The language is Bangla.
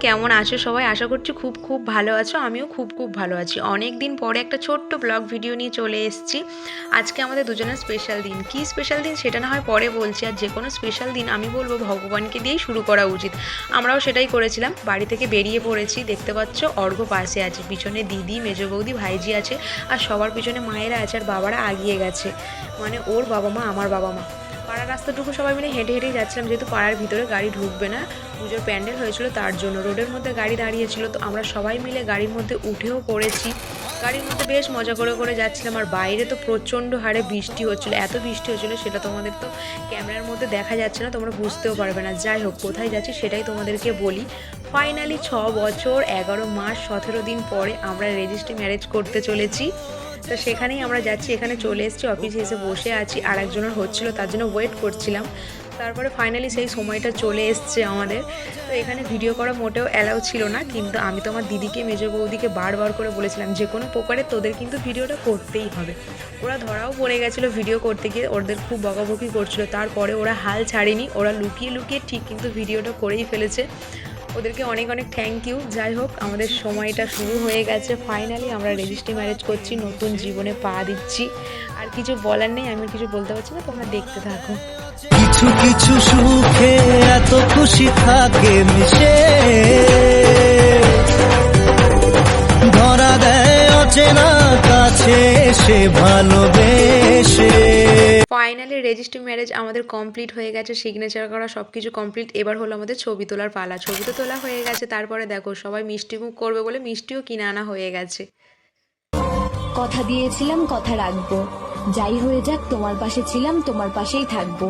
কেমন আছো সবাই? আশা করছি খুব খুব ভালো আছো, আমিও খুব খুব ভালো আছি। অনেক দিন পরে একটা ছোট্ট ব্লগ ভিডিও নিয়ে চলে এসেছি। আজকে আমাদের দুজনের স্পেশাল দিন। কি স্পেশাল দিন সেটা না হয় পরে বলছি, আর যে কোনো স্পেশাল দিন আমি বলব ভগবানকে দিয়েই শুরু করা উচিত। আমরাও সেটাই করেছিলাম। বাড়ি থেকে বেরিয়ে পড়েছি। দেখতে পাচ্ছ অর্ঘ পাশে আছে। পিছনে দিদি, মেজো বৌদি, ভাইজি আছে। আর সবার পিছনে মায়েরা আছে, আর বাবারা আগিয়ে গেছে। মানে ওর বাবা মা, আমার বাবা মা। পাড়ার রাস্তাটুকু সবাই মিলে হেঁটে হেঁটেই যাচ্ছিলাম, যেহেতু পাড়ার ভিতরে গাড়ি ঢুকবে না। পুজোর প্যান্ডেল হয়েছিল তার জন্য। রোডের মধ্যে গাড়ি দাঁড়িয়েছিল, তো আমরা সবাই মিলে গাড়ির মধ্যে উঠেও পড়েছি। গাড়ির মধ্যে বেশ মজা করে করে যাচ্ছিলাম, আর বাইরে তো প্রচণ্ড হারে বৃষ্টি হচ্ছিল। এত বৃষ্টি হচ্ছিল, সেটা তোমাদের তো ক্যামেরার মধ্যে দেখা যাচ্ছে না, তোমরা বুঝতেও পারবে না। যাই হোক, কোথায় যাচ্ছি সেটাই তোমাদেরকে বলি। ফাইনালি ছ বছর, এগারো মাস, সতেরো দিন পরে আমরা রেজিস্ট্রি ম্যারেজ করতে চলেছি। তো সেখানেই আমরা যাচ্ছি, এখানে চলে এসেছি, অফিসে এসে বসে আছি। আর একজনের হচ্ছিল, তার জন্য ওয়েট করছিলাম। তারপরে ফাইনালি সেই সময়টা চলে এসছে আমাদের। তো এখানে ভিডিও করা মোটেও অ্যালাউ ছিল না, কিন্তু আমি তো আমার দিদিকে, মেজো বৌদিকে বারবার করে বলেছিলাম, যে কোনো প্রকারে তোদের কিন্তু ভিডিওটা করতেই হবে। ওরা ধরাও পড়ে গেছিল ভিডিও করতে গিয়ে, ওদের খুব বকাবকি করছিল। তারপরে ওরা হাল ছাড়েনি, ওরা লুকিয়ে লুকিয়ে ঠিক কিন্তু ভিডিওটা করেই ফেলেছে। ওদেরকে অনেক অনেক থ্যাংক ইউ যাই হোক, আমাদের সময়টা শুরু হয়ে গেছে। ফাইনালি আমরা রেজিস্ট্রি ম্যারেজ করছি, নতুন জীবনে পা দিচ্ছি। আর কিছু বলার নেই, আমি কিছু বলতে পারছি না, তোমরা দেখতে থাকো। কিছু কিছু সুখে এত খুশি থাকে মিশে। অচেনা কাছে সে ভালোবেসে। ফাইনালি রেজিস্ট্রি ম্যারেজ আমাদের কমপ্লিট হয়ে গেছে সিগনেচার করা সব কিছু কমপ্লিট এবার হলো আমাদের ছবি তোলার পালা। ছবি তো তোলা হয়ে গেছে তারপরে দেখো সবাই মিষ্টি মুখ করবে বলে মিষ্টিও কিনে আনা হয়ে গেছে। কথা দিয়েছিলাম কথা রাখব। যাই হয়ে যাক তোমার পাশে ছিলাম তোমার পাশেই থাকব।